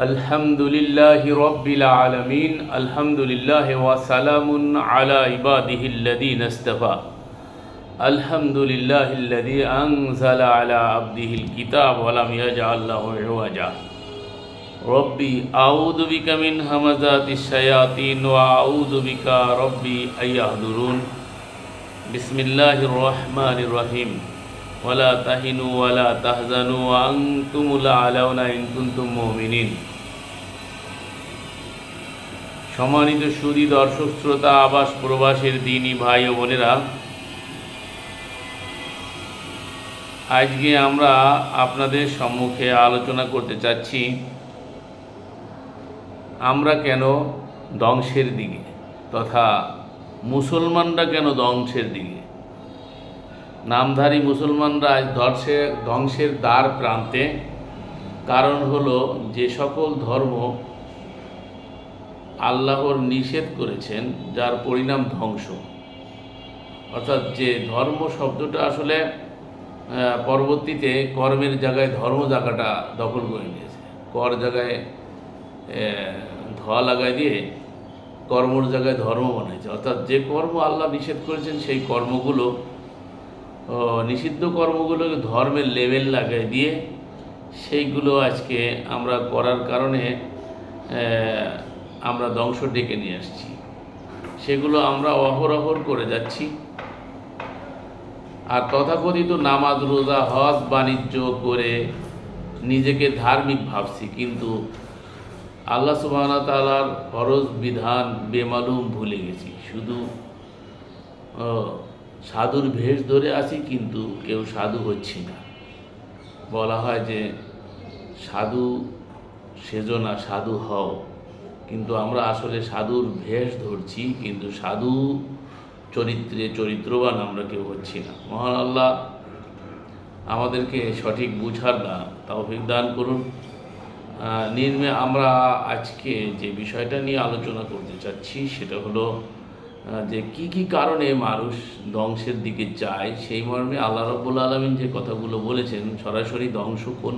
الحمد لله رب العالمين الحمد لله وسلام على عباده الذين اصطفى الحمد لله الذي أنزل على عبده الكتاب ولم يجعل له عوجا ربي أعوذ بك من همزات الشياطين وأعوذ بك ربي أن يحضرون بسم الله الرحمن الرحيم ولا تهنوا ولا تحزنوا وأنتم الأعلون إن كنتم مؤمنين সম্মানিত সুদী দর্শক, শ্রোতা, আবাস প্রবাসের দিনই ভাই ও বোনেরা, আজকে আমরা আপনাদের সম্মুখে আলোচনা করতে চাচ্ছি, আমরা কেন ধ্বংসের দিকে তথা মুসলমানরা কেন ধ্বংসের দিকে? নামধারী মুসলমানরা আজ ধ্বংসের ধ্বংসের দ্বার প্রান্তে, কারণ হলো যে সকল ধর্ম আল্লাহর নিষেধ করেছেন, যার পরিণাম ধ্বংস। অর্থাৎ যে ধর্ম শব্দটা আসলে পরবর্তীতে কর্মের জায়গায় ধর্ম জায়গাটা দখল করে নিয়েছে। কর জায়গায় ধোয়া লাগাই দিয়ে কর্মর জায়গায় ধর্ম বানাইছে অর্থাৎ যে কর্ম আল্লাহ নিষেধ করেছেন, সেই কর্মগুলো নিষিদ্ধ কর্মগুলোকে ধর্মের লেভেল লাগাই দিয়ে, সেইগুলো আজকে আমরা করার কারণে আমরা ধ্বংস ডেকে নিয়ে আসছি। সেগুলো আমরা অহরহর করে যাচ্ছি। আর তথাকথিত নামাজ, রোজা, হজ, বাণিজ্য করে নিজেকে ধার্মিক ভাবছি, কিন্তু আল্লাহ সুবাহনা তালার ফরজ বিধান বেমালুম ভুলে গেছি। শুধু সাধুর ভেষ ধরে আছি, কিন্তু কেউ সাধু হচ্ছি না। বলা হয় যে, সাধু সেজনা সাধু হও। কিন্তু আমরা আসলে সাধুর ভেষ ধরছি, কিন্তু সাধু চরিত্রে চরিত্রবান আমরা কেউ হচ্ছি না। মহান আল্লাহ আমাদেরকে সঠিক বুঝার না তৌফিক দান করুন। নির্মে আমরা আজকে যে বিষয়টা নিয়ে আলোচনা করতে চাচ্ছি, সেটা হলো যে কি কি কারণে মানুষ ধ্বংসের দিকে যায়, সেই মর্মে আল্লাহ রব্বুল আলমিন যে কথাগুলো বলেছেন, সরাসরি ধ্বংস কোন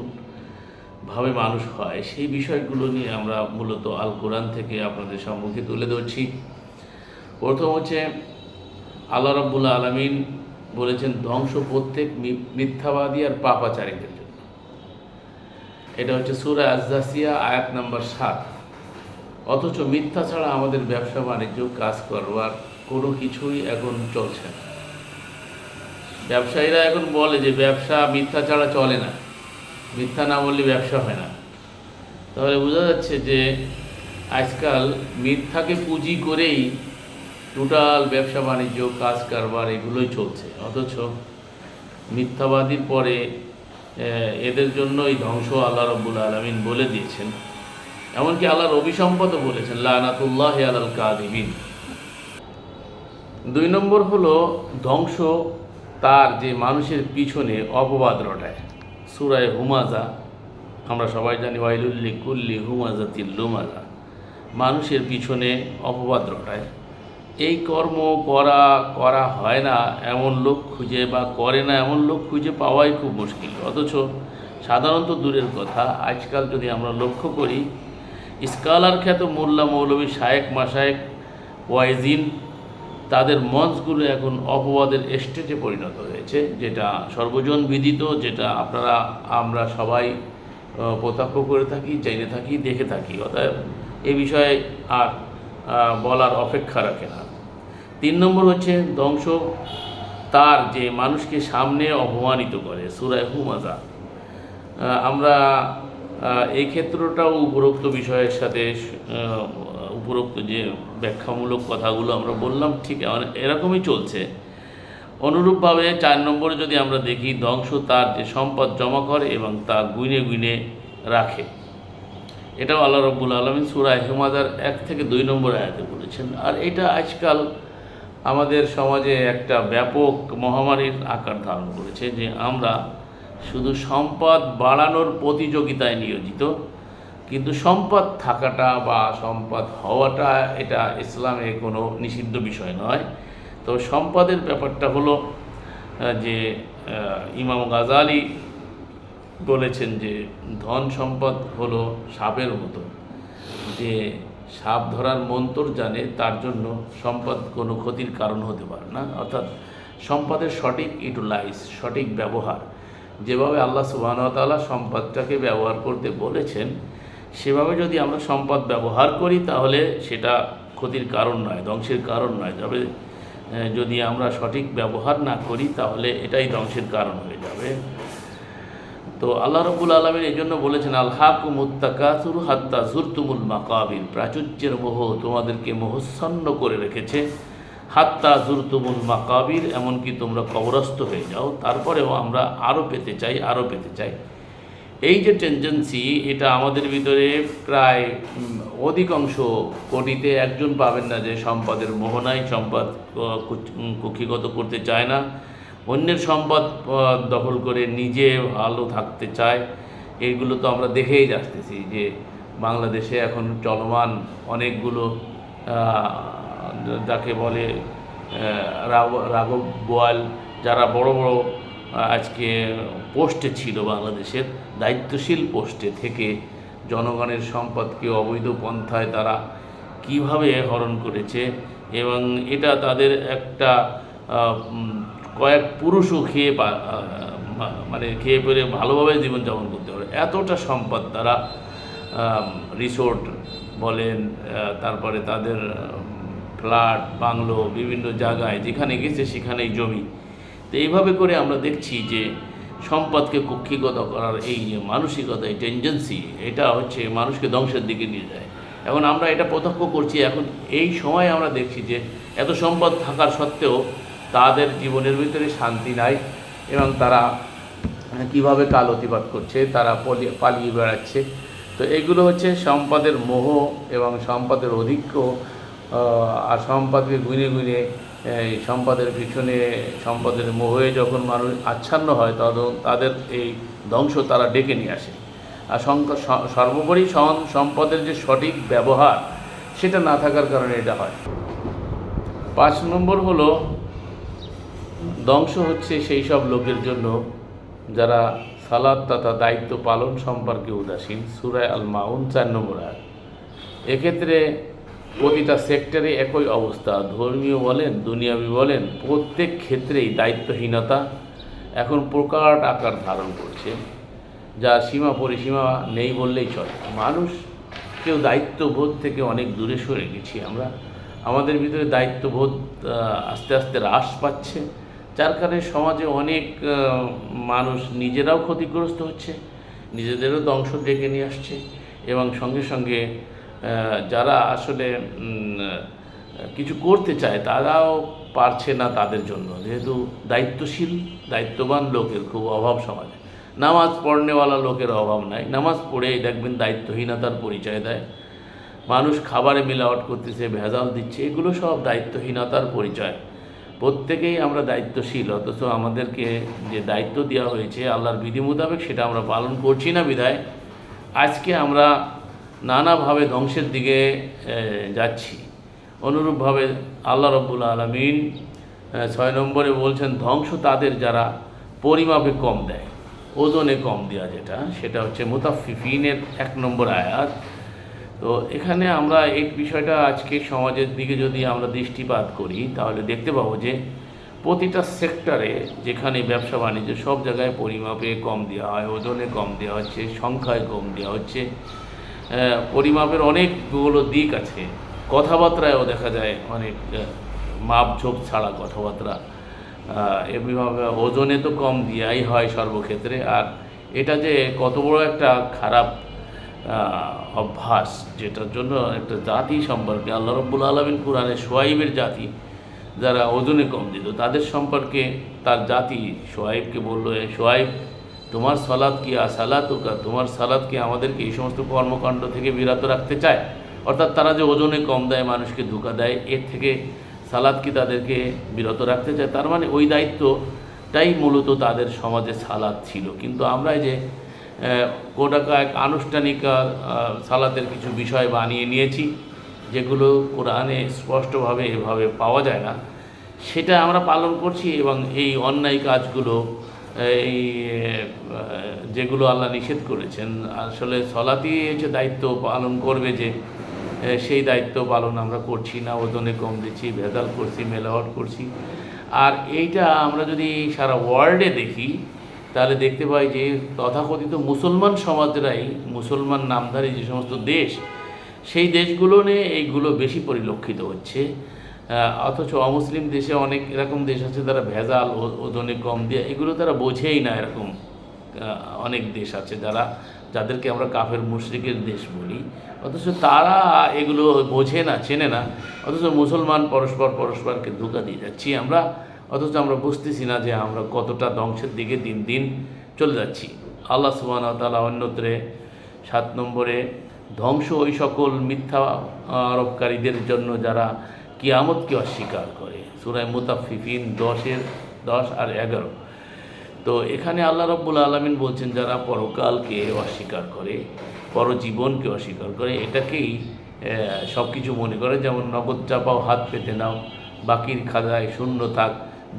ভাবে মানুষ হয়, সেই বিষয়গুলো নিয়ে আমরা মূলত আল কোরআন থেকে আপনাদের সম্মুখে তুলে ধরছি। প্রথম হচ্ছে, আল্লাহ রব্বুল আলমিন বলেছেন, ধ্বংস প্রত্যেক মিথ্যাবাদী আর পাপাচারীদের জন্য। এটা হচ্ছে সুরা আজাসিয়া আয়াত নাম্বার সাত। অথচ মিথ্যা ছাড়া আমাদের ব্যবসা, বাণিজ্য কাজ করবার কোনো কিছুই এখন চলছে না। ব্যবসায়ীরা এখন বলে যে, ব্যবসা মিথ্যা ছাড়া চলে না। মিথ্যা না বললে ব্যবসা হয় না। তাহলে বোঝা যাচ্ছে যে আজকাল মিথ্যাকে পুঁজি করেই টোটাল ব্যবসা, বাণিজ্য, কাজ, কারবার এগুলোই চলছে। অথচ মিথ্যাবাদীর পরে এদের জন্যই ধ্বংস আল্লাহ রব্বুল আলমিন বলে দিয়েছেন। এমনকি আল্লাহর অভিসম্পদও বলেছেন, লানাতুল্লাহ আলাল কাদিবিন দুই নম্বর হলো, ধ্বংস তার যে মানুষের পিছনে অপবাদ রটায়। সুরায় হুমাজা, আমরা সবাই জানি ওয়াইলুল্লি কুল্লি হুমাজা তিল্লুমাজা মানুষের পিছনে অপবাদ রটায়। এই কর্ম করা করা হয় না, এমন লোক খুঁজে বা করে না, এমন লোক খুঁজে পাওয়াই খুব মুশকিল। অথচ সাধারণত দূরের কথা, আজকাল যদি আমরা লক্ষ্য করি, স্কলার খ্যাত মোল্লা মৌলবী শায়েক মাসায়েক ওয়াইজিন, তাদের মঞ্চগুলো এখন অপবাদের স্টেজে পরিণত হয়েছে। যেটা সর্বজন বিদিত, যেটা আপনারা, আমরা সবাই প্রত্যক্ষ করে থাকি, জেনে থাকি, দেখে থাকি। অতএব এ বিষয়ে আর বলার অপেক্ষা রাখে না। তিন নম্বর হচ্ছে ধ্বংস, তার যে মানুষকে সামনে অপমানিত করে সুরায় হুমাজা আমরা এই ক্ষেত্রটাও উপরোক্ত বিষয়ের সাথে উপরোক্ত যে ব্যাখ্যামূলক কথাগুলো আমরা বললাম, ঠিক এরকমই চলছে। অনুরূপভাবে চার নম্বরে যদি আমরা দেখি, ধ্বংস তার যে সম্পদ জমা করে এবং তা গুইনে গুইনে রাখে। এটাও আল্লাহ রব্বুল আলমিন সুরা হেমাদার এক থেকে দুই নম্বর আয়াতে বলেছেন। আর এটা আজকাল আমাদের সমাজে একটা ব্যাপক মহামারীর আকার ধারণ করেছে যে আমরা শুধু সম্পদ বাড়ানোর প্রতিযোগিতায় নিয়োজিত, কিন্তু সম্পদ থাকাটা বা সম্পদ হওয়াটা এটা ইসলামে কোনো নিষিদ্ধ বিষয় নয়। তো সম্পদের ব্যাপারটা হলো যে ইমাম গাজালি বলেছেন যে, ধন সম্পদ হলো সাপের মতো। যে, সাপ ধরার মন্তর জানে, তার জন্য সম্পদ কোনো ক্ষতির কারণ হতে পারে না। অর্থাৎ সম্পদের সঠিক ইউটিলাইজ সঠিক ব্যবহার, যেভাবে আল্লাহ সুবাহতালা সম্পদটাকে ব্যবহার করতে বলেছেন, সেভাবে যদি আমরা সম্পদ ব্যবহার করি, তাহলে সেটা ক্ষতির কারণ নয়, ধ্বংসের কারণ নয়। তবে যদি আমরা সঠিক ব্যবহার না করি, তাহলে এটাই ধ্বংসের কারণ হয়ে যাবে। তো আল্লাহ রবুল আলমের এই জন্য বলেছেন আল্লাহকুমুত্তাকাসুর হাত্তা জুরতুমুল মাকাবির। প্রাচুর্যের মোহ তোমাদেরকে মোহচ্ছন্ন করে রেখেছে। হাত্তা জুরতুমুল মাকাবির, এমনকি তোমরা কবরস্থ হয়ে যাও। তারপরেও আমরা আরও পেতে চাই, আরও পেতে চাই। এই যে টেন্ডেন্সি এটা আমাদের ভিতরে প্রায় অধিকাংশ কোটিতে একজন পাবেন না যে সম্পদের মোহনায় সম্পদ কুক্ষিগত করতে চায় না। অন্যের সম্পদ দখল করে নিজে ভালো থাকতে চায়। এইগুলো তো আমরা দেখেই যাচ্তেছি যে বাংলাদেশে এখন চলমান অনেকগুলো যাকে বলে রাঘব বোয়াল যারা বড় বড় আজকে পোস্টে ছিল বাংলাদেশের দায়িত্বশীল পোস্টে থেকে জনগণের সম্পদকে অবৈধ পন্থায় তারা কীভাবে হরণ করেছে এবং এটা তাদের একটা কয়েক পুরুষও খেয়ে মানে খেয়ে পেরে ভালোভাবে জীবনযাপন করতে পারে। এতটা সম্পদ তারা রিসোর্ট বলেন তারপরে তাদের ফ্ল্যাট, বাংলো, বিভিন্ন জায়গায় যেখানে গেছে সেখানেই জমি। তো এইভাবে করে আমরা দেখছি যে সম্পদকে কক্ষিগত করার এই যে মানসিকতা, এই টেন্ডেন্সি এটা হচ্ছে মানুষকে ধ্বংসের দিকে নিয়ে যায়। এখন আমরা এটা প্রত্যক্ষ করছি, এখন এই সময় আমরা দেখছি যে এত সম্পদ থাকার সত্ত্বেও তাদের জীবনের ভিতরে শান্তি নাই এবং তারা কীভাবে কাল অতিবাদ করছে, তারা পলি- পালিয়ে বেড়াচ্ছে। তো এগুলো হচ্ছে সম্পদের মোহ এবং সম্পদের অধিক্য আর সম্পদকে গুনে গুনে এই সম্পদের পিছনে, সম্পদের মোহে যখন মানুষ আচ্ছন্ন হয়, তখন তাদের এই ধ্বংস তারা ডেকে নিয়ে আসে। আর সর্বোপরি সম্পদের যে সঠিক ব্যবহার, সেটা না থাকার কারণে এটা হয়। পাঁচ নম্বর হলো, ধ্বংস হচ্ছে সেই সব লোকের জন্য যারা সালাদ তথা দায়িত্ব পালন সম্পর্কে উদাসীন। সুরায় আল মাউন চার নম্বর আয়াত। এক্ষেত্রে প্রতিটা সেক্টরে একই অবস্থা। ধর্মীয় বলেন, দুনিয়াবি বলেন, প্রত্যেক ক্ষেত্রেই দায়িত্বহীনতা এখন প্রকাট আকার ধারণ করছে, যা সীমা পরিসীমা নেই বললেই চলে। মানুষ কেউ দায়িত্ববোধ থেকে অনেক দূরে সরে গেছি আমরা। আমাদের ভিতরে দায়িত্ববোধ আস্তে আস্তে হ্রাস পাচ্ছে, যার কারণে সমাজে অনেক মানুষ নিজেরাও ক্ষতিগ্রস্ত হচ্ছে, নিজেদেরও ধ্বংস ডেকে নিয়ে আসছে এবং সঙ্গে সঙ্গে যারা আসলে কিছু করতে চায়, তারাও পারছে না তাদের জন্য। যেহেতু দায়িত্বশীল, দায়িত্ববান লোকের খুব অভাব সমাজে। নামাজ পড়নেওয়ালা লোকের অভাব নাই। নামাজ পড়ে দেখবেন দায়িত্বহীনতার পরিচয় দেয়। মানুষ খাবারে মিলাওয়াট করতেছে, ভেজাল দিচ্ছে, এগুলো সব দায়িত্বহীনতার পরিচয়। প্রত্যেকেই আমরা দায়িত্বশীল, অথচ আমাদেরকে যে দায়িত্ব দেওয়া হয়েছে, আল্লাহর বিধি মোতাবেক সেটা আমরা পালন করছি না বিধায়। আজকে আমরা নানাভাবে ধ্বংসের দিকে যাচ্ছি। অনুরূপভাবে আল্লাহ রব্বুল আলমিন ছয় নম্বরে বলছেন, ধ্বংস তাদের যারা পরিমাপে কম দেয়, ওজনে কম দেওয়া যেটা, সেটা হচ্ছে মুতাফিফিনের এক নম্বর আয়াত। তো এখানে আমরা এই বিষয়টা আজকে সমাজের দিকে যদি আমরা দৃষ্টিপাত করি, তাহলে দেখতে পাবো যে প্রতিটা সেক্টরে যেখানে ব্যবসা বাণিজ্য সব জায়গায় পরিমাপে কম দেওয়া হয়, ওজনে কম দেওয়া হচ্ছে, সংখ্যায় কম দেওয়া হচ্ছে পরিমাপের অনেকগুলো দিক আছে। কথাবার্তায়ও দেখা যায় অনেক মাপঝোপ ছাড়া কথাবার্তা। এভাবে ওজনে তো কম দেওয়াই হয় সর্বক্ষেত্রে। আর এটা যে কত বড় একটা খারাপ অভ্যাস, যেটার জন্য একটা জাতি সম্পর্কে আল্লাহ রব্বুল আলমিন কোরআনে সোয়াইবের জাতি যারা ওজনে কম দিত, তাদের সম্পর্কে তার জাতি সোয়াইবকে বলল, "এ সোয়াইব তোমার সালাদ কি আসালাতুকা তোমার সালাদ কি আমাদেরকে এই সমস্ত কর্মকাণ্ড থেকে বিরত রাখতে চায়? অর্থাৎ তারা যে ওজনে কম দেয়, মানুষকে ধোকা দেয়, এর থেকে সালাদ কি তাদেরকে বিরত রাখতে চায়? তার মানে ওই দায়িত্বটাই মূলত তাদের সমাজে সালাদ ছিল। কিন্তু আমরা যে কোটাকা এক আনুষ্ঠানিক সালাতের কিছু বিষয় বানিয়ে নিয়েছি, যেগুলো কোরআনে স্পষ্টভাবে এভাবে পাওয়া যায় না, সেটা আমরা পালন করছি এবং এই অন্যায় কাজগুলো এই যেগুলো আল্লাহ নিষেধ করেছেন, আসলে সলাতি হচ্ছে দায়িত্ব পালন করবে যে সেই দায়িত্ব পালন আমরা করছি না, ওজনে কম দিচ্ছি, ভেজাল করছি মেলাওয়াট করছি। আর এইটা আমরা যদি সারা ওয়ার্ল্ডে দেখি, তাহলে দেখতে পাই যে, তথাকথিত মুসলমান সমাজরাই, মুসলমান নামধারী যে সমস্ত দেশ, সেই দেশগুলো নিয়ে এইগুলো বেশি পরিলক্ষিত হচ্ছে। অথচ অমুসলিম দেশে অনেক এরকম দেশ আছে তারা ভেজাল ওজনে কম দিয়ে, এগুলো তারা বোঝেই না এরকম অনেক দেশ আছে যারা, যাদেরকে আমরা কাফের মুশরিকের দেশ বলি। অথচ তারা এগুলো বোঝে না, চেনে না। অথচ মুসলমান পরস্পর পরস্পরকে ধোকা দিয়ে যাচ্ছি আমরা। অথচ আমরা বুঝতেছি না যে আমরা কতটা ধ্বংসের দিকে দিন দিন চলে যাচ্ছি। আল্লাহ সুবাহ তালা অন্যত্রে সাত নম্বরে, ধ্বংস ওই সকল মিথ্যা আরোপকারীদের জন্য যারা কিয়ামতকে অস্বীকার করে। সুরায় মুতাফিফিন দশের, দশ আর এগারো। তো এখানে আল্লাহ রব্বুল আলমিন বলছেন, যারা পরকালকে অস্বীকার করে, পরজীবনকে অস্বীকার করে, এটাকেই সব কিছু মনে করে। যেমন নগদ চাপাও হাত পেতে নাও, বাকির খাজায় শূন্য থাক,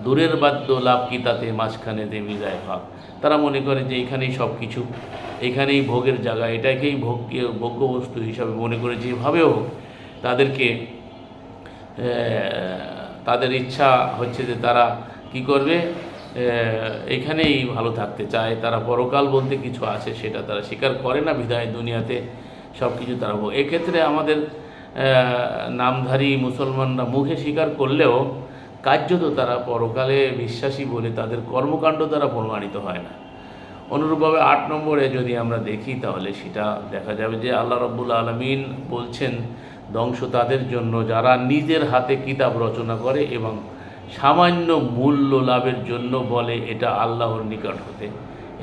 দূরের বাদ্য লাভ কি তাতে মাঝখানে দেবী যায় ভাব তারা মনে করে যে এখানেই সব কিছু এখানেই ভোগের জায়গা, এটাকেই ভোগ্য ভোগ্যবস্তু হিসাবে মনে করে যেভাবেও হোক তাদেরকে তাদের ইচ্ছা হচ্ছে যে তারা কি করবে এখানেই ভালো থাকতে চায় তারা পরকাল বলতে কিছু আছে, সেটা তারা স্বীকার করে না বিধায় দুনিয়াতে সব কিছু তারা। এক্ষেত্রে আমাদের নামধারী মুসলমানরা মুখে স্বীকার করলেও কার্যত তারা পরকালে বিশ্বাসী বলে তাদের কর্মকাণ্ড দ্বারা প্রমাণিত হয় না অনুরূপভাবে আট নম্বরে যদি আমরা দেখি তাহলে সেটা দেখা যাবে যে আল্লাহ রব্বুল আলমিন বলছেন ধ্বংস তাদের জন্য যারা নিজের হাতে কিতাব রচনা করে এবং সামান্য মূল্য লাভের জন্য বলে এটা আল্লাহর নিকট হতে।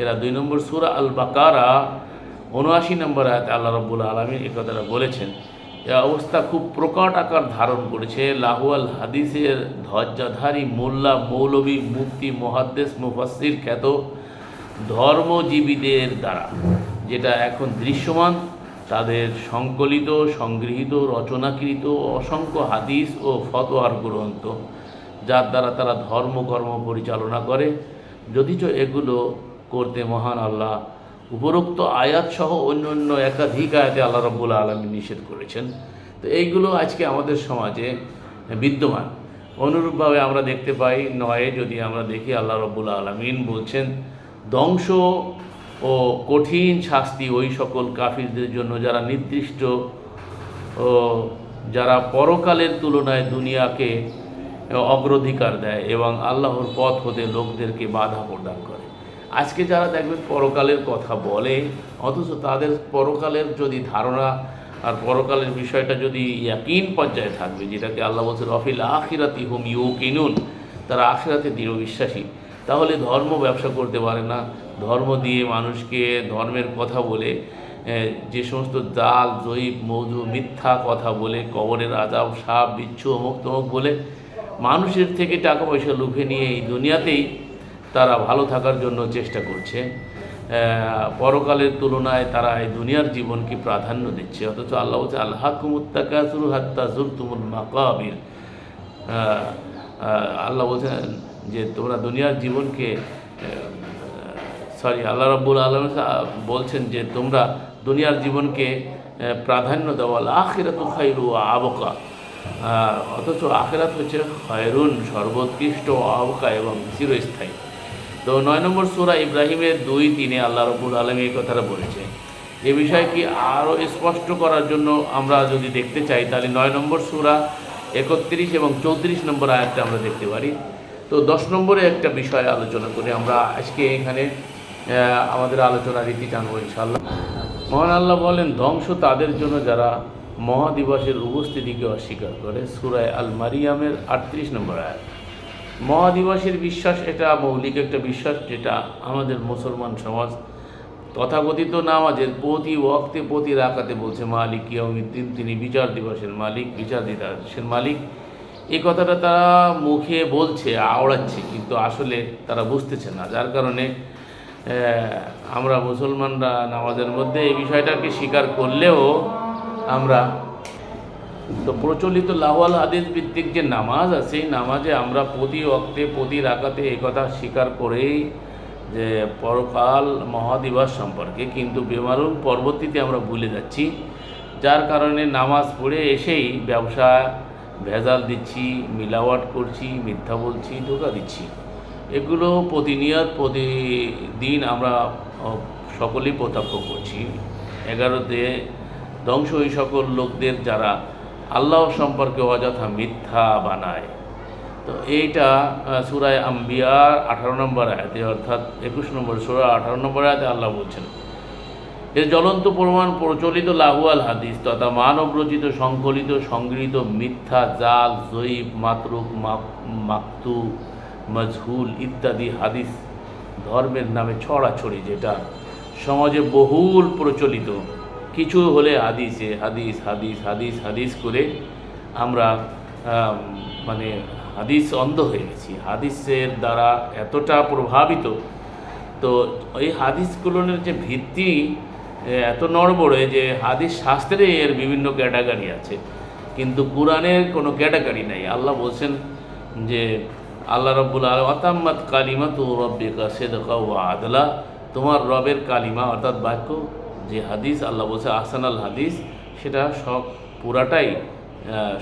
এরা দুই নম্বর সুরা আল বাকারা উনআশি নম্বর আয়াতে আল্লাহ রব্বুল আলমিন এ কথাটা বলেছেন। এ অবস্থা খুব প্রকট আকার ধারণ করেছে। লাহুয়াল হাদিসের ধ্বজাধারী মোল্লা, মৌলবী, মুফতি মহাদ্দেশ মুফাসির খ্যাত ধর্মজীবীদের দ্বারা, যেটা এখন দৃশ্যমান। তাদের সংকলিত, সংগৃহীত, রচনাকৃত অসংখ্য হাদিস ও ফতোয়ার গ্রন্থ, যার দ্বারা তারা ধর্মকর্ম পরিচালনা করে। যদিচ এগুলো করতে মহান আল্লাহ উপরোক্ত আয়াত সহ অন্য অন্য একাধিক আয়াতে আল্লাহ রব্বুল আলমী নিষেধ করেছেন। তো এইগুলো আজকে আমাদের সমাজে বিদ্যমান। অনুরূপভাবে আমরা দেখতে পাই, নয়ে যদি আমরা দেখি আল্লাহ রব্বুল আলমিন বলছেন, ধ্বংস ও কঠিন শাস্তি ওই সকল কাফিরদের জন্য যারা নির্দিষ্ট ও যারা পরকালের তুলনায় দুনিয়াকে অগ্রাধিকার দেয় এবং আল্লাহর পথ হতে লোকদেরকে বাধা প্রদান করে। আজকে যারা দেখবেন পরকালের কথা বলে, অথচ তাদের পরকালের যদি ধারণা আর পরকালের বিষয়টা যদি ইয়াকিন পর্যায়ে থাকবে, যেটাকে আল্লাহ বলছে রফিল আখিরাতি হুম ইউ কিনুন তারা আখিরাতে দৃঢ় বিশ্বাসী। তাহলে ধর্ম ব্যবসা করতে পারে না ধর্ম দিয়ে মানুষকে ধর্মের কথা বলে যে সমস্ত জাল জয়ীব মৌজু মিথ্যা কথা বলে, কবরের আজাব, সাপ, বিচ্ছু, অমুক তমুক বলে, মানুষের থেকে টাকা পয়সা লুফে নিয়ে এই দুনিয়াতেই তারা ভালো থাকার জন্য চেষ্টা করছে। পরকালের তুলনায় তারা এই দুনিয়ার জীবনকে প্রাধান্য দিচ্ছে। অথচ আল্লাহ বলছে আল্লাহ কুমুত্তাকাসুর হাত্তা জুর তুমুল মাকাবির আল্লাহ বলছেন যে তোমরা দুনিয়ার জীবনকে সরি আল্লাহ রাব্বুল আলম বলছেন যে তোমরা দুনিয়ার জীবনকে প্রাধান্য দাও। আল আখিরাত খাইরু আবকা। অথচ আখেরাত হচ্ছে খয়রুন সর্বোৎকৃষ্ট আবকা এবং চিরস্থায়ী। তো নয় নম্বর সুরা ইব্রাহিমের দুই তিনে আল্লাহ রব্বুল আলমী এই কথাটা বলেছে। এ বিষয়টি আরও স্পষ্ট করার জন্য আমরা যদি দেখতে চাই, তাহলে নয় নম্বর সুরা একত্রিশ এবং চৌত্রিশ নম্বর আয়াতটা আমরা দেখতে পারি। তো দশ নম্বরে একটা বিষয় আলোচনা করে আমরা আজকে এখানে আমাদের আলোচনা রীতি টানবো ইনশাল্লাহ মহান আল্লাহ বলেন, ধ্বংস তাদের জন্য যারা মহাদিবসের উপস্থিতিকে অস্বীকার করে। সুরায় আল মারিয়ামের আটত্রিশ নম্বর আয়াত। মহাদিবসের বিশ্বাস এটা মৌলিক একটা বিশ্বাস, যেটা আমাদের মুসলমান সমাজ তথাকথিত নামাজের প্রতি ওয়াক্তে, প্রতি রাখাতে বলছে, মালিক ইয়াউমিদ্দিন, তিনি বিচার দিবসের মালিক, বিচার দিবসের মালিক। এই কথাটা তারা মুখে বলছে, আওড়াচ্ছে, কিন্তু আসলে তারা বুঝতেছে না। যার কারণে আমরা মুসলমানরা নামাজের মধ্যে এই বিষয়টাকে স্বীকার করলেও আমরা তো প্রচলিত লাহওয়াল হাদিস ভিত্তিক যে নামাজ আছে নামাজে আমরা প্রতি অক্তে প্রতি রাকাতে কথা স্বীকার করেই যে পরকাল মহাদিবাস সম্পর্কে কিন্তু বেমালুম পরবর্তীতে আমরা ভুলে যাচ্ছি। যার কারণে নামাজ পড়ে এসেই ব্যবসা, ভেজাল দিচ্ছি মিলাওয়াট করছি, মিথ্যা বলছি, ধোকা দিচ্ছি। এগুলো প্রতিনিয়ত, প্রতিদিন আমরা সকলেই প্রত্যক্ষ করছি। এগারোতে ধ্বংস ওই সকল লোকদের যারা আল্লাহ সম্পর্কে অযথা মিথ্যা বানায়। তো এইটা সুরায় আম্বিয়ার আঠারো নম্বর আয়াতে, অর্থাৎ একুশ নম্বর সুরা আঠারো নম্বর আয়াতে আল্লাহ বলছেন এর জ্বলন্ত প্রমাণ প্রচলিত লাহুয়াল হাদিস তথা মানব রচিত, সংকলিত, সংগৃহীত মিথ্যা, জাল জয়ীব মাতরুক মাক- মাকতু মজহুল ইত্যাদি হাদিস ধর্মের নামে ছড়াছড়ি যেটা সমাজে বহুল প্রচলিত। কিছু হলে হাদিসে হাদিস হাদিস হাদিস হাদিস করে আমরা মানে হাদিস অন্ধ হয়ে গেছি। হাদিসের দ্বারা এতটা প্রভাবিত তো ওই হাদিসগুলোর যে ভিত্তি এত নড়বড়ে যে হাদিস শাস্ত্রে এর বিভিন্ন ক্যাটাগরি আছে। কিন্তু কোরআনের কোনো ক্যাটাগরি নাই। আল্লাহ বলছেন যে আল্লাহ রব্বুল আল আতাম্মাত কালিমা তু রব্বিকা সেদকা ও আদলা। তোমার রবের কালিমা অর্থাৎ বাক্য, যে হাদিস আল্লাহ বলছে আসান আল হাদিস, সেটা সব পুরাটাই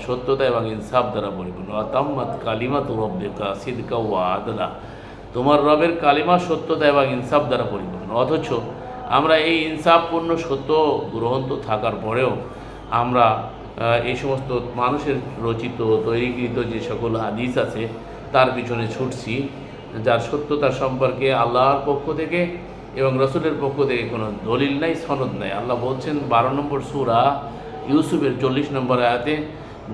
সত্যতা এবং ইনসাফ দ্বারা পরিপূর্ণ। আতাম্মাত কালিমা তু রব্বিকা সিদকা ও আদলা। তোমার রবের কালিমা সত্যতা এবং ইনসাফ দ্বারা পরিপূর্ণ। অথচ আমরা এই ইনসাফপূর্ণ সত্য গ্রহণ তো থাকার পরেও আমরা এই সমস্ত মানুষের রচিত, তৈরিকৃত যে সকল হাদিস আছে তার পিছনে ছুটছি যার সত্যতা সম্পর্কে আল্লাহর পক্ষ থেকে এবং রসুলের পক্ষ থেকে কোনো দলিল নাই সনদ নাই। আল্লাহ বলছেন বারো নম্বর সুরা ইউসুফের চল্লিশ নম্বর আয়াতে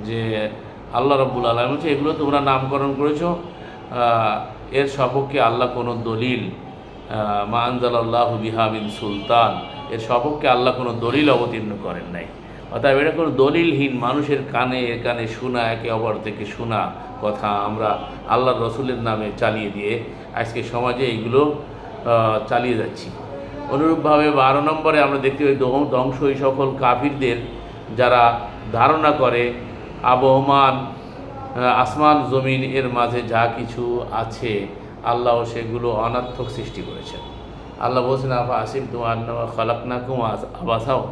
যে আল্লাহ রব্বুল আলম হচ্ছে এগুলো তোমরা নামকরণ করেছ এর সপক্ষে আল্লাহ কোনো দলিল আহ, মা আনজাল আল্লাহ বিহাবিন সুলতান এর সপক্ষে আল্লাহ কোনো দলিল অবতীর্ণ করেন নাই। অর্থাৎ এটা কোনো দলিলহীন মানুষের কানে কানে শোনা, একে অপর থেকে শোনা কথা আমরা আল্লাহ রসুলের নামে চালিয়ে দিয়ে আজকে সমাজে এইগুলো চালিয়ে যাচ্ছি। অনুরূপভাবে বারো নম্বরে আমরা দেখতে পাই ধ্বংস এই সকল কাফিরদের যারা ধারণা করে আবহমান আসমান জমিন এর মাঝে যা কিছু আছে, আল্লাহ সেগুলো অনার্থক সৃষ্টি করেছেন। আল্লাহ বলছেন, আফা আসিম তোমার আন্না খালাকনাকুম আবাসাও।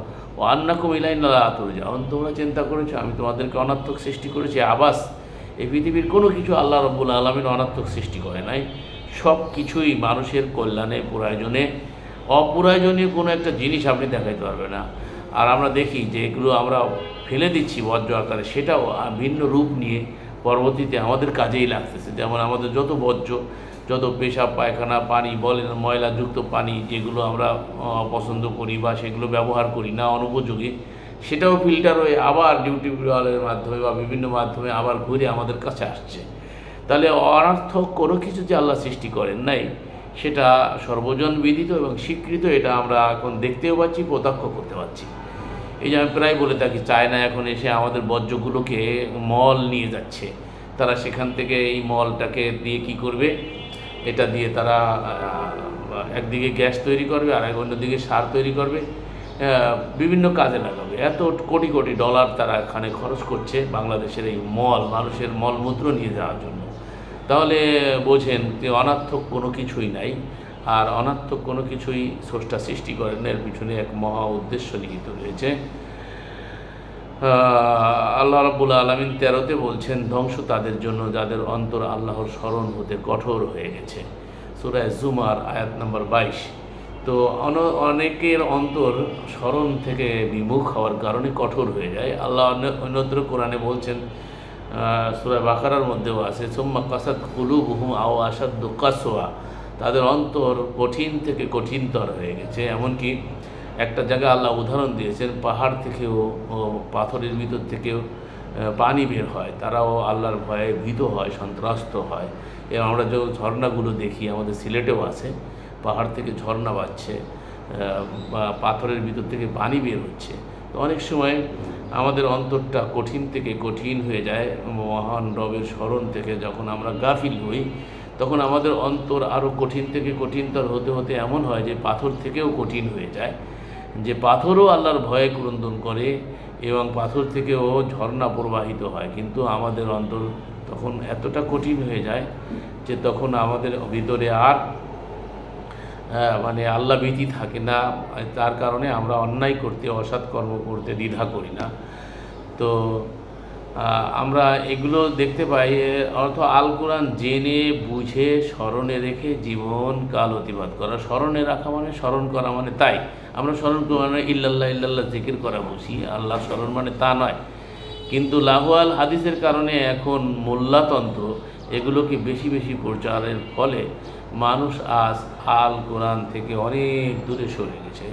ও আন্নাকুম ইলাইন আতুর যেমন তোমরা চিন্তা করেছ, আমি তোমাদেরকে অনার্থক সৃষ্টি করেছি, আবাস। এই পৃথিবীর কোনো কিছু আল্লাহ রব্বুল আলমিন অনার্থক সৃষ্টি করে নাই। সব কিছুই মানুষের কল্যাণে, প্রয়োজনে। অপ্রয়োজনীয় কোনো একটা জিনিস আপনি দেখাইতে পারবেন না। আর আমরা দেখি যে এগুলো আমরা ফেলে দিচ্ছি বজ্র আকারে, সেটাও ভিন্ন রূপ নিয়ে পরবর্তীতে আমাদের কাজেই লাগতেছে। যেমন আমাদের যত বর্জ্য যত পেশাব, পায়খানা, পানি বলেন ময়লাযুক্ত পানি যেগুলো আমরা পছন্দ করি বা সেগুলো ব্যবহার করি না অনুপযোগী, সেটাও ফিল্টার হয়ে আবার ডিউটি বিভাগের মাধ্যমে বা বিভিন্ন মাধ্যমে আবার ঘুরে আমাদের কাছে আসছে। তাহলে অনার্থক কোনো কিছু যে আল্লাহ সৃষ্টি করেন নাই, সেটা সর্বজন বিদিত এবং স্বীকৃত, এটা আমরা এখন দেখতেও পাচ্ছি, প্রত্যক্ষ করতে পারছি এই যে আমি প্রায় বলে থাকি, চায়না এখন এসে আমাদের বর্জ্যগুলোকে মল নিয়ে যাচ্ছে। তারা সেখান থেকে এই মলটাকে দিয়ে কি করবে? এটা দিয়ে তারা একদিকে গ্যাস তৈরি করবে, আর এক অন্যদিকে সার তৈরি করবে। বিভিন্ন কাজে লাগাবে। এত কোটি কোটি ডলার তারা এখানে খরচ করছে বাংলাদেশের এই মল, মানুষের মলমূত্র নিয়ে যাওয়ার জন্য। তাহলে বোঝেন যে অনার্থক কোনো কিছুই নাই, আর অনার্থক কোনো কিছুই স্রষ্টা সৃষ্টি করেন এর পিছনে এক মহা উদ্দেশ্য নিহিত রয়েছে। আল্লাহ রাব্বুল আলমিন তেরোতে বলছেন, ধ্বংস তাদের জন্য যাদের অন্তর আল্লাহর স্মরণ হতে কঠোর হয়ে গেছে। সুরায় জুমার আয়াত নম্বর বাইশ। তো অনেকের অন্তর স্মরণ থেকে বিমুখ হওয়ার কারণে কঠোর হয়ে যায়। আল্লাহ অন্য- অন্যত্র কোরআনে বলছেন সুরা বাকারার মধ্যেও আছে, সোম্মা কাসাদ কুলু বুহুম আও আসাদ কাসোয়া তাদের অন্তর কঠিন থেকে কঠিনতর হয়ে গেছে। এমনকি একটা জায়গায় আল্লাহ উদাহরণ দিয়েছেন, পাহাড় থেকেও পাথরের ভিতর থেকেও পানি বের হয়। তারাও আল্লাহর ভয়ে ভীত হয়, সন্ত্রস্ত হয়। এবং আমরা যে ঝর্ণাগুলো দেখি, আমাদের সিলেটেও আছে, পাহাড় থেকে ঝর্ণা বাজছে বা পাথরের ভিতর থেকে পানি বের হচ্ছে। তো অনেক সময় আমাদের অন্তরটা কঠিন থেকে কঠিন হয়ে যায়, মহান রবের স্মরণ থেকে যখন আমরা গাফিল হই, তখন আমাদের অন্তর আরও কঠিন থেকে কঠিনতর হতে হতে এমন হয় যে পাথর থেকেও কঠিন হয়ে যায়। যে পাথরও আল্লাহর ভয়ে ক্রন্দন করে এবং পাথর থেকেও ঝর্ণা প্রবাহিত হয়। কিন্তু আমাদের অন্তর তখন এতটা কঠিন হয়ে যায় যে তখন আমাদের ভিতরে আর মানে আল্লাহ ভীতি থাকে না। তার কারণে আমরা অন্যায় করতে, অসৎ কর্ম করতে দ্বিধা করি না। তো আমরা এগুলো দেখতে পাই, অর্থ আল কোরআন জেনে, বুঝে, স্মরণে রেখে জীবন কাল অতিবাদ করা। স্মরণে রাখা মানে স্মরণ করা মানে তাই। আমরা স্মরণ করা মানে ইল্লাল্লাহ ইল্লাল্লাহ জিকির করা বুঝি। আল্লাহ স্মরণ মানে তা নয়। কিন্তু লাহুয়াল হাদিসের কারণে এখন মোল্লাতন্ত্র এগুলোকে বেশি বেশি প্রচারের ফলে মানুষ আজ আল কোরআন থেকে অনেক দূরে সরে গেছে।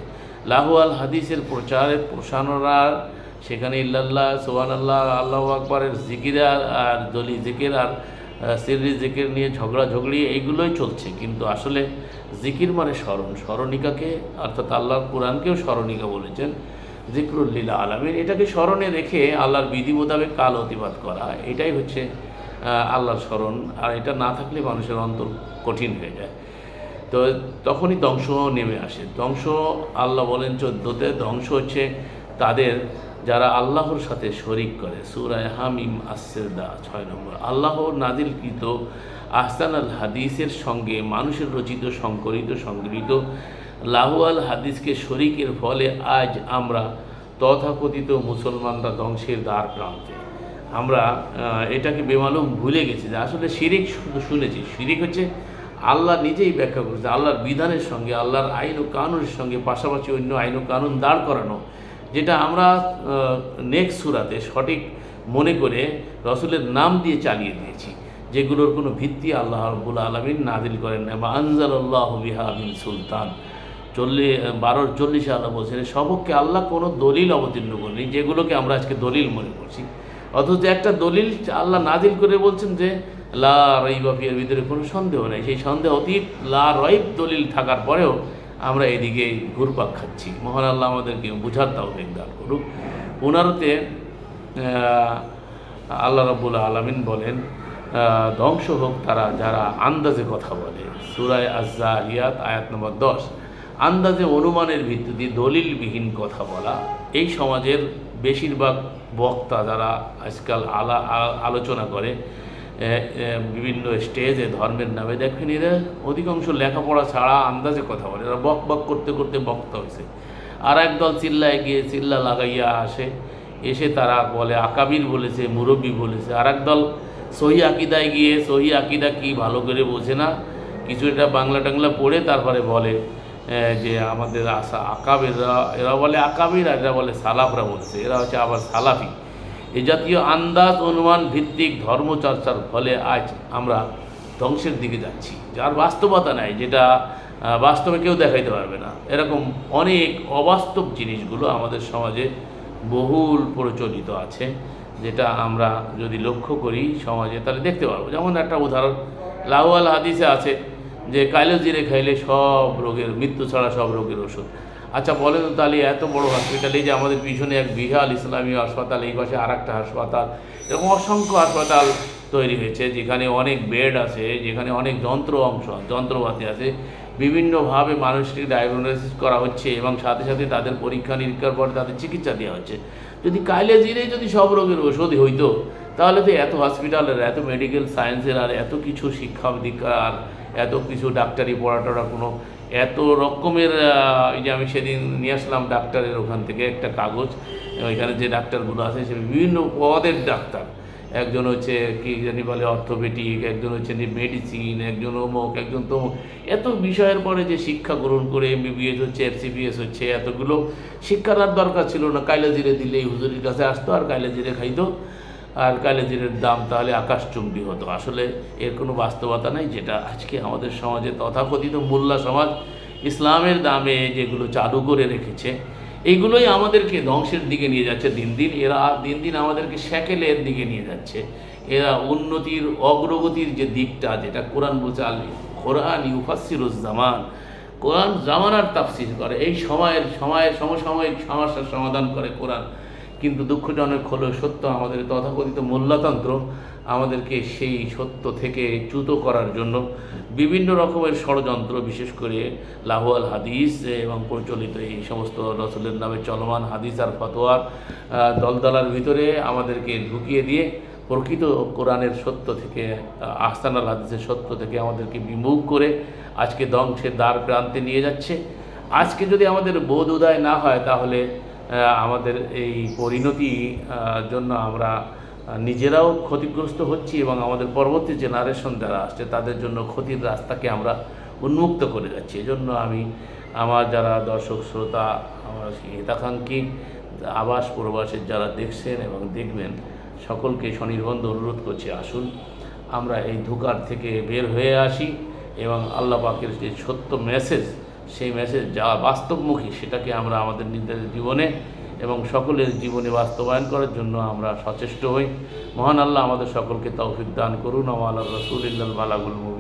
লাহুয়াল হাদিসের প্রচারে প্রসারণরা সেখানে ইল্লাল্লাহ সোহান আল্লাহ আল্লাহ আকবরের জিকির আর দলি জিকির আর সিরি জিকির নিয়ে ঝগড়া ঝগড়ি, এইগুলোই চলছে। কিন্তু আসলে জিকির মানে স্মরণ। স্মরণিকাকে, অর্থাৎ আল্লাহর কোরআনকেও স্মরণিকা বলেছেন জিক্রুল্লীলা আলমিন। এটাকে স্মরণে রেখে আল্লাহর বিধি মোতাবেক কাল অতিবাদ করা, এটাই হচ্ছে আল্লাহর স্মরণ। আর এটা না থাকলে মানুষের অন্তর কঠিন হয়ে যায়। তো তখনই ধ্বংস নেমে আসে। ধ্বংস আল্লাহ বলেন, চোদ্দোতে ধ্বংস হচ্ছে তাদের যারা আল্লাহর সাথে শরিক করে সুরায় হামিম আসেদা ছয় নম্বর। আল্লাহর নাজিলকৃত আহসান আল হাদিসের সঙ্গে মানুষের রচিত, সংকলিত, সংগৃহীত লাহু আল হাদিসকে শরিকের ফলে আজ আমরা তথাকথিত মুসলমানরা ধ্বংসের দ্বার প্রান্তে। আমরা এটাকে বেমালুম ভুলে গেছি যে আসলে শিরিক শুধু শুনেছি। শিরিক হচ্ছে আল্লাহ নিজেই ব্যাখ্যা করেছে। আল্লাহর বিধানের সঙ্গে, আল্লাহর আইন ও কানুনের সঙ্গে, পাশাপাশি অন্য আইন ও কানুন দাঁড় করানো। যেটা আমরা নেক্সট সুরাতে সঠিক মনে করে রসুলের নাম দিয়ে চালিয়ে দিয়েছি, যেগুলোর কোনো ভিত্তি আল্লাহ রব্বুল আলমিন নাজিল করেন না বা আনজাল আল্লাহ বিহা বিন সুলতান। চল্লিশ বারোর চল্লিশে আল্লাহ বলছেন সবককে আল্লাহ কোনো দলিল অবতীর্ণ করেনি, যেগুলোকে আমরা আজকে দলিল মনে করছি। অথচ একটা দলিল আল্লাহ নাজিল করে বলছেন যে, লা রইবাফিয়ার ভিতরে কোনো সন্দেহ নেই। সেই সন্দেহ অতীত লা রইব দলিল থাকার পরেও আমরা এদিকে ঘুরপাক খাচ্ছি। মহান আল্লাহ আমাদেরকে বুঝার তাও দান করুক। ওনারতে আল্লাহ রাবুল আলমিন বলেন ধ্বংস হোক তারা, যারা আন্দাজে কথা বলে। সুরায় আজারিয়াত আয়াত নম্বর দশ। আন্দাজে অনুমানের ভিত্তিতে দলিলবিহীন কথা বলা। এই সমাজের বেশিরভাগ বক্তা যারা আজকাল আলা আলোচনা করে বিভিন্ন স্টেজে ধর্মের নামে দেখেন এরা অধিকাংশ লেখাপড়া ছাড়া আন্দাজে কথা বলে। এরা বক বক করতে করতে বক্তা হয়েছে। আর একদল চিল্লায় গিয়ে চিল্লা লাগাইয়া আসে। এসে তারা বলে, আকাবির বলেছে, মুরব্বী বলেছে। আর একদল সহি আকিদায় গিয়ে, সহি আকিদা কি ভালো করে বোঝে না, কিছু এটা বাংলা টাংলা পড়ে তারপরে বলে যে আমাদের আশা আকাবিররা এরা বলে আকাবির আর এরা বলে সালাফরা বলছে। এরা হচ্ছে আবার সালাফি। এ জাতীয় আন্দাজ, অনুমান ভিত্তিক ধর্মচর্চার ফলে আজ আমরা ধ্বংসের দিকে যাচ্ছি। যার বাস্তবতা নাই, যেটা বাস্তবে কেউ দেখাইতে পারবে না। এরকম অনেক অবাস্তব জিনিসগুলো আমাদের সমাজে বহুল প্রচলিত আছে, যেটা আমরা যদি লক্ষ্য করি সমাজে, তাহলে দেখতে পারব। যেমন একটা উদাহরণ লাউয়াল হাদিসে আছে যে কালো জিরে খাইলে সব রোগের, মৃত্যু ছাড়া সব রোগের ওষুধ। আচ্ছা বলেন তো তাহলে এত বড় হসপিটাল যে আমাদের পিছনে এক বিশাল ইসলামী হাসপাতাল, এই পাশে আর একটা হাসপাতাল, এরকম অসংখ্য হাসপাতাল তৈরি হয়েছে, যেখানে অনেক বেড আছে, যেখানে অনেক যন্ত্র অংশ, যন্ত্রপাতি আছে। বিভিন্নভাবে মানুষকে ডায়াগনোসিস করা হচ্ছে এবং সাথে সাথে তাদের পরীক্ষা নিরীক্ষার পরে তাদের চিকিৎসা দেওয়া হচ্ছে। যদি কাইলে জিরে যদি সব রোগের ওষুধই হইতো, তাহলে তো এত হসপিটালের এত মেডিকেল সায়েন্সের আর এত কিছু শিক্ষা দীক্ষা আর এত কিছু ডাক্তারি পড়াটরা কোনো এত রকমের এই যে আমি সেদিন নিয়ে আসলাম ডাক্তারের ওখান থেকে একটা কাগজ ওইখানে যে ডাক্তারগুলো আছে সে বিভিন্ন পদের ডাক্তার। একজন হচ্ছে কি জানি বলে অর্থোপেডিক, একজন হচ্ছে মেডিসিন, একজন অমুক, একজন তমুক। এত বিষয়ের পরে যে শিক্ষা গ্রহণ করে এম এমবিবিএস হচ্ছে এফসিপিএস হচ্ছে, এতগুলো শিক্ষার আর দরকার ছিল না। কাইলা জিরে দিলেই হুজুরির কাছে আসতো আর কাইলা জিরে খাইতো। আর কালেজিরের দাম তাহলে আকাশচুম্বী হতো। আসলে এর কোনো বাস্তবতা নেই, যেটা আজকে আমাদের সমাজে তথাকথিত মোল্লা সমাজ ইসলামের দামে যেগুলো চালু করে রেখেছে এইগুলোই আমাদেরকে ধ্বংসের দিকে নিয়ে যাচ্ছে দিন দিন। এরা দিন দিন আমাদেরকে স্যাকেলের দিকে নিয়ে যাচ্ছে। এরা উন্নতির, অগ্রগতির যে দিকটা, যেটা কোরআন আল কোরআন ইউফাসিরুজ্জামান কোরআন জামানার তাফসির করে। এই সময়ের সময়ের সমসাময়িক সমস্যার সমাধান করে কোরআন। কিন্তু দুঃখজনক হলো সত্য, আমাদের তথাকথিত মোল্লাতন্ত্র আমাদেরকে সেই সত্য থেকে চ্যুত করার জন্য বিভিন্ন রকমের ষড়যন্ত্র, বিশেষ করে লাহুয়াল হাদিস এবং প্রচলিত এই সমস্ত রসুলের নামে চলমান হাদিস আর ফতোয়ার দলদলার ভিতরে আমাদেরকে ঢুকিয়ে দিয়ে প্রকৃত কোরআনের সত্য থেকে আহসান আল হাদিসের সত্য থেকে আমাদেরকে বিমুখ করে আজকে ধ্বংসের দ্বার প্রান্তে নিয়ে যাচ্ছে। আজকে যদি আমাদের বোধ উদয় না হয় তাহলে আমাদের এই পরিণতি জন্য আমরা নিজেরাও ক্ষতিগ্রস্ত হচ্ছি এবং আমাদের পরবর্তী জেনারেশন যারা আসছে, তাদের জন্য ক্ষতির রাস্তাকে আমরা উন্মুক্ত করে যাচ্ছি। এজন্য আমি আমার যারা দর্শক, শ্রোতা, আমার হিতাকাঙ্ক্ষী আবাস প্রবাসের যারা দেখছেন এবং দেখবেন, সকলকে স্বনির্বন্ধ অনুরোধ করছি, আসুন, আমরা এই ধোকার থেকে বের হয়ে আসি এবং আল্লাহ পাকের যে সত্য মেসেজ সেই মেসেজ যা বাস্তবমুখী, সেটাকে আমরা আমাদের নিজেদের জীবনে এবং সকলের জীবনে বাস্তবায়ন করার জন্য আমরা সচেষ্ট হই। মহান আল্লাহ আমাদের সকলকে তৌফিক দান করুন। আমার রসুল ইল্লাল বালাগুল মুবিন।